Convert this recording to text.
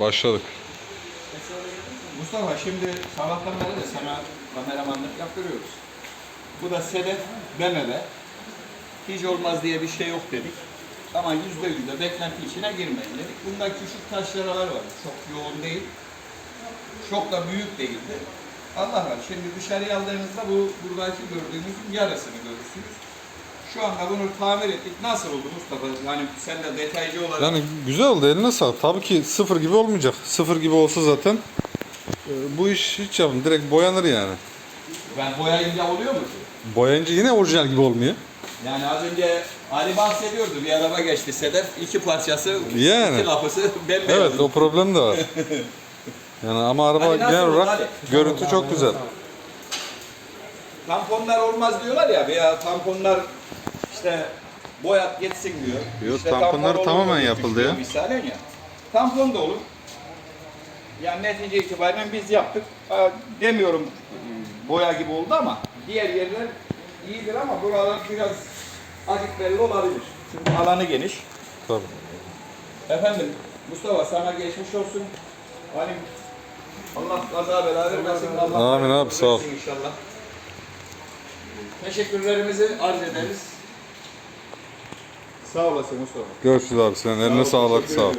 Başladık. Mustafa şimdi sabahtan beri de sana kameramanlık yaptırıyoruz. Bu da sedef BMW. Hiç olmaz diye bir şey yok dedik. Ama yüzde yüz de beklenti içine girmeyin dedik. Bunda küçük taş yaralar var. Çok yoğun değil. Çok da büyük değildi. Allah var. Şimdi dışarıya aldığınızda bu buradaki gördüğünüzün yarısını görürsünüz. Şu anda bunu tamir ettik. Nasıl oldu Mustafa? Yani sen de detaycı olarak Yani güzel oldu eline sağlık. Tabii ki sıfır gibi olmayacak. Sıfır gibi olsa zaten e, bu iş hiç yapın. Direkt boyanır yani. ben boyayınca oluyor mu? Boyayınca yine orijinal gibi olmuyor. Yani az önce Ali bahsediyordu bir araba geçti Sedef iki parçası Yani. iki lapısı bembeyaz. Evet o problem de var. Yani ama araba nasıl genel oldu olarak Ali? görüntü çok güzel. Tamponlar olmaz diyorlar ya veya tamponlar işte boyat geçsin diyor. Yok, İşte tamponlar tampon tamamen yapıldı ya. Misalen ya. Tampon da olur. Yani netice itibariyle biz yaptık. Aa, Demiyorum ıı, boya gibi oldu ama diğer yerler iyidir ama buralar biraz azıcık belli olabilir. Çünkü alanı geniş. Tabii. Efendim Mustafa sana geçmiş olsun. Halim Allah kaza bela vermesin. Allah Amin abi, sağ ol. versin inşallah. Teşekkürlerimizi arz ederiz. Sağ olasın Mustafa. Görüşürüz abi senin eline sağlık sağ ol.